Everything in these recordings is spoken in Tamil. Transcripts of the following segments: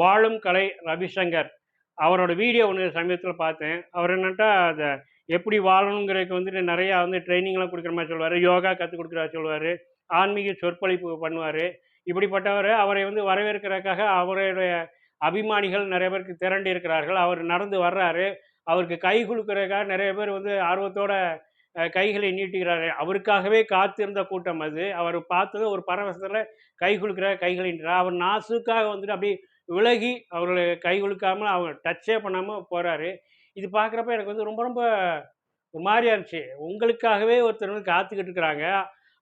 வாழும் கலை ரவிசங்கர். அவரோட வீடியோ ஒன்று சமீபத்தில் பார்த்தேன். அவர் என்னட்டா அதை எப்படி வாழணுங்கிறதுக்கு வந்துட்டு நிறையா வந்து ட்ரைனிங்லாம் கொடுக்குற மாதிரி சொல்லுவார். யோகா கற்றுக் கொடுக்குறா சொல்லுவார். ஆன்மீக சொற்பொழிப்பு பண்ணுவார். இப்படிப்பட்டவர் அவரை வந்து வரவேற்கிறதுக்காக அவருடைய அபிமானிகள் நிறைய பேருக்கு திரண்டு இருக்கிறார்கள். அவர் நடந்து வர்றாரு. அவருக்கு கை கொடுக்குறதுக்காக நிறைய பேர் வந்து ஆர்வத்தோட கைகளை நீட்டுகிறாரு. அவருக்காகவே காத்திருந்த கூட்டம் அது. அவர் பார்த்தது ஒரு பரவசத்தில் கை குலுக்கிற கைகளை நீட்டுறார். அவர் நாசுக்காக வந்துட்டு அப்படியே விலகி அவர்களை கை குலுக்காமல் அவர் டச்சே பண்ணாமல் போகிறாரு இது பார்க்குறப்ப எனக்கு வந்து ரொம்ப ரொம்ப ஒரு மாதிரியா இருந்துச்சு. உங்களுக்காகவே ஒருத்தர் வந்து காத்துக்கிட்டு இருக்கிறாங்க.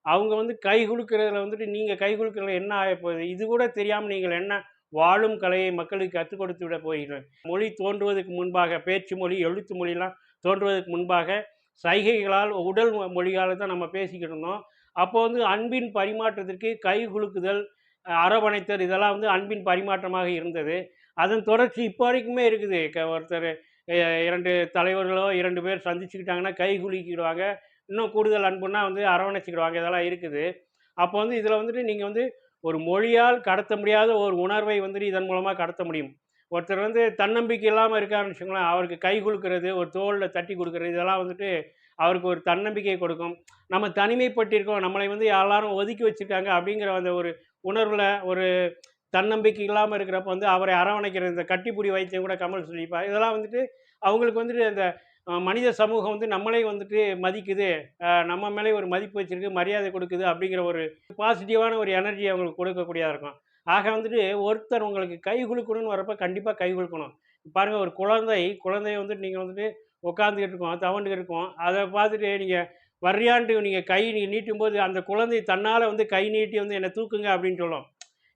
அவங்க வந்து கை கொடுக்குறதுல வந்துட்டு நீங்கள் கை கொடுக்குறதுல என்ன ஆக போகுது? இது கூட தெரியாமல் நீங்கள் என்ன வாழும் கலையை மக்களுக்கு கற்றுக் கொடுத்து விட போகிறீர்கள்? மொழி தோன்றுவதற்கு முன்பாக பேச்சு மொழி எழுத்து மொழிலாம் தோன்றுவதற்கு முன்பாக சைகைகளால் உடல் மொ- மொழியால் தான் நம்ம பேசிக்கிட்டு இருந்தோம். அப்போ வந்து அன்பின் பரிமாற்றத்திற்கு கை குலுக்குதல் அரவணைத்தர் இதெல்லாம் வந்து அன்பின் பரிமாற்றமாக இருந்தது. அதன் தொடர்ச்சி இப்போ வரைக்குமே இருக்குது. ஒருத்தர் இரண்டு தலைவர்களோ இரண்டு பேர் சந்திச்சுக்கிட்டாங்கன்னா கை குலுக்கிடுவாங்க. இன்னும் கூடுதல் அன்புன்னா வந்து அரவணைச்சிக்கிடுவாங்க. இதெல்லாம் இருக்குது. அப்போ வந்து இதில் வந்துட்டு நீங்கள் வந்து ஒரு மொழியால் கடத்த முடியாத ஒரு உணர்வை வந்துட்டு இதன் மூலமாக கடத்த முடியும். ஒருத்தர் வந்து தன்னம்பிக்கை இல்லாமல் இருக்காருன்னு வச்சுக்கோங்களேன். அவருக்கு கை கொடுக்கறது ஒரு தோளில் தட்டி கொடுக்கறது இதெல்லாம் வந்துட்டு அவருக்கு ஒரு தன்னம்பிக்கையை கொடுக்கும். நம்ம தனிமைப்பட்டிருக்கோம். நம்மளை வந்து எல்லாரும் ஒதுக்கி வச்சிருக்காங்க அப்படிங்கிற அந்த ஒரு உணர்வில் ஒரு தன்னம்பிக்கை இல்லாமல் இருக்கிறப்ப வந்து அவரை அரவணைக்கிற இந்த கட்டிப்புடி வைத்தியம் கூட கமல் சொல்லிப்பா இதெல்லாம் வந்துட்டு அவங்களுக்கு வந்துட்டு அந்த மனித சமூகம் வந்து நம்மளே வந்துட்டு மதிக்குது. நம்ம மேலே ஒரு மதிப்பு வச்சுருக்கு மரியாதை கொடுக்குது அப்படிங்கிற ஒரு பாசிட்டிவான ஒரு எனர்ஜி அவங்களுக்கு கொடுக்கக்கூடியதாக இருக்கும். ஆக வந்துட்டு ஒருத்தர் உங்களுக்கு கை குலுக்கணும்னு வரப்போ கண்டிப்பாக கை குலுக்கணும். பாருங்கள் ஒரு குழந்தை குழந்தைய வந்துட்டு நீங்கள் வந்துட்டு உட்காந்துக்கிட்டு இருக்கோம் தவண்டுக்கிட்டு இருக்கோம் அதை பார்த்துட்டு நீங்கள் வர்றியான்ட்டு நீங்கள் கை நீ நீட்டும் போது அந்த குழந்தை தன்னால் வந்து கை நீட்டி வந்து என்னை தூக்குங்க அப்படின்னு சொல்லும்.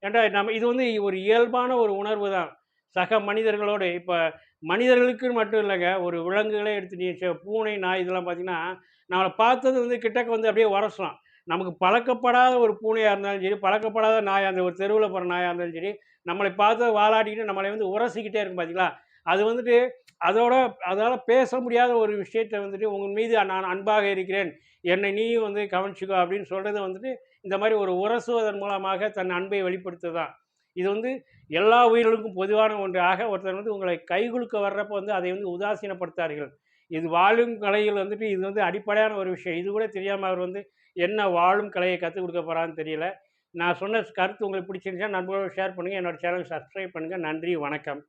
ஏன்டா நம்ம இது வந்து ஒரு இயல்பான ஒரு உணர்வு தான். சக மனிதர்களோடு இப்போ மனிதர்களுக்கு மட்டும் இல்லைங்க ஒரு விலங்குகளே எடுத்துட்டீங்க பூனை நாய் இதெல்லாம் பார்த்தீங்கன்னா நம்மளை பார்த்தது வந்து கிட்டக்க வந்து அப்படியே உரசலாம். நமக்கு பழக்கப்படாத ஒரு பூனையாக இருந்தாலும் சரி பழக்கப்படாத நாயாக அந்த ஒரு தெருவில் போகிற நாயாக இருந்தாலும் சரி நம்மளை பார்த்து வாலாடிக்கிட்டு நம்மளை வந்து உரசிக்கிட்டே இருக்கும் பார்த்தீங்களா அது வந்துட்டு அதோட அதால் பேச முடியாத ஒரு விஷயத்தை வந்துட்டு உங்கள் மீது நான் அன்பாக இருக்கிறேன். என்னை நீயும் வந்து கவனிச்சுக்கோ அப்படின்னு சொல்கிறது வந்துட்டு இந்த மாதிரி ஒரு உரசுவதன் மூலமாக தன் அன்பை வெளிப்படுத்துதான். இது வந்து எல்லா உயிர்களுக்கும் பொதுவான ஒன்றாக ஒருத்தர் வந்து உங்களை கைகுலுக்க வர்றப்போ வந்து அதை வந்து உதாசீனப்படுத்தார்கள். இது வாழும் கலையில் வந்துட்டு இது வந்து அடிப்படையான ஒரு விஷயம். இது கூட தெரியாமல் அவர் வந்து என்ன வாழும் கலையை கற்றுக் கொடுக்க போகிறான்னு தெரியல. நான் சொன்ன கருத்து உங்களுக்கு பிடிச்சிருந்துச்சா நண்பர்களோட ஷேர் பண்ணுங்கள் என்னோடய சேனல் சப்ஸ்கிரைப் பண்ணுங்கள் நன்றி வணக்கம்.